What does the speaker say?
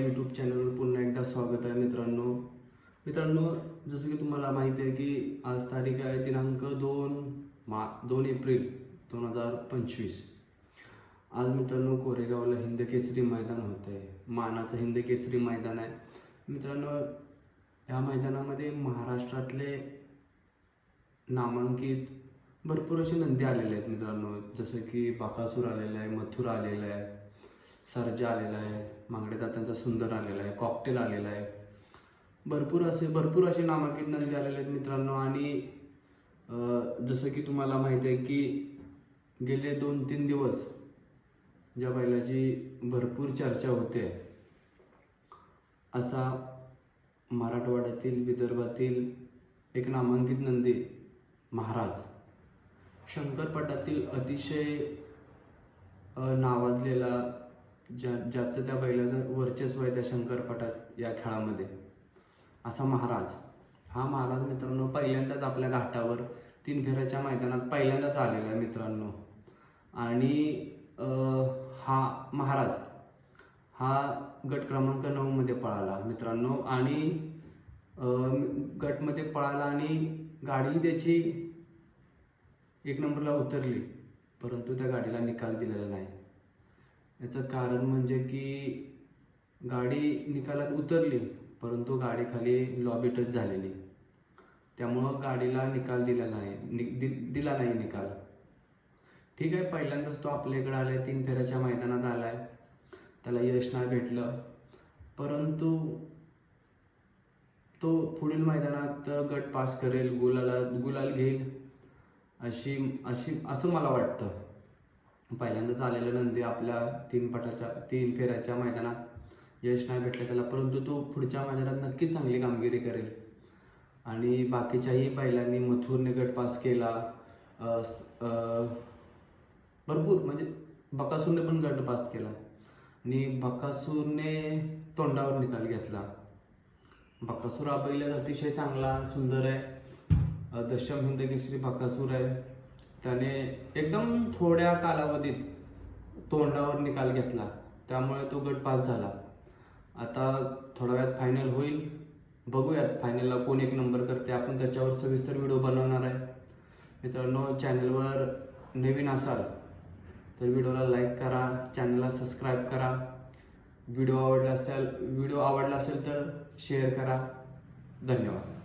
YouTube चॅनलवर पुन्हा एकदा स्वागत आहे मित्रांनो. मित्रांनो जसं की तुम्हाला माहिती आहे की आज तारीख आहे दिनांक दोन मा दोन एप्रिल दोन हजार पंचवीस. आज मित्रांनो कोरेगावला हिंद केसरी मैदान होते आहे मानाचं हिंद केसरी मैदान आहे. मित्रांनो या मैदानामध्ये महाराष्ट्रातले नामांकित भरपूर असे नंदी आलेले आहेत मित्रांनो. जसं की बाकासूर आलेला आहे मथुर आलेला आहे. सर्जा आलेला आहे मांगडे दातांचा सुंदर आलेला आहे कॉकटेल आलेला आहे. भरपूर असे भरपूर असे नामांकित नंदी आलेले आहेत मित्रांनो. आणि जसं की तुम्हाला माहिती आहे की गेले दोन तीन दिवस ज्या बैलाची भरपूर चर्चा होते. असा मराठवाड्यातील विदर्भातील एक नामांकित नंदी महाराज. शंकरपटातील अतिशय नावाजलेला ज्या ज्याचं त्या बैलाचं वर्चस्व आहे त्या शंकरपटात या खेळामध्ये. असा महाराज. हा महाराज मित्रांनो पहिल्यांदाच आपल्या घाटावर तीन फेऱ्याच्या मैदानात पहिल्यांदाच आलेला आहे मित्रांनो. आणि हा महाराज हा गट क्रमांक नऊमध्ये पळाला मित्रांनो. आणि गटमध्ये पळाला आणि गाडी त्याची एक नंबरला उतरली परंतु त्या गाडीला निकाल दिलेला नाही. याचं कारण म्हणजे की गाडी निकालात उतरली परंतु गाडी खाली लॉबी टच झालेली. त्यामुळं गाडीला निकाल दिला नाही नि- दि- दिला नाही निकाल. ठीक आहे पहिल्यांदाच तो आपल्याकडे आलाय तीन फेऱ्याच्या मैदानात आलाय. त्याला यश नाही भेटलं. परंतु तो पुढील मैदानात गट पास करेल गुलाला गुलाल घेईल अशी अशी असं मला वाटतं. पहिल्यांदाच आलेला नंदी आपल्या तीन पटाच्या तीन फेऱ्याच्या मैदानात यश नाही भेटलं त्याला परंतु तो पुढच्या मैदानात नक्कीच चांगली कामगिरी करेल. आणि बाकीच्याही बैलांनी मथुरने गट पास केला भरपूर म्हणजे बकासूरने पण गट पास केला. आणि बकासूरने तोंडावर निकाल घेतला. बकासूर हा बैल अतिशय चांगला सुंदर आहे. दशम हिंद केसरी बकासूर आहे. त्याने एकदम थोड्या कालावधीत तोंडावर निकाल घेतला. त्यामुळे तो गट पास झाला. आता थोड्या वेळात फायनल होईल. बघूयात फायनलला कोण एक नंबर करते. आपण त्याच्यावर सविस्तर व्हिडिओ बनवणार आहे. मित्रांनो चॅनलवर नवीन असाल तर व्हिडिओला लाईक करा. चॅनलला सबस्क्राईब करा. व्हिडिओ आवडला असेल व्हिडिओ आवडला असेल तर शेअर करा. धन्यवाद.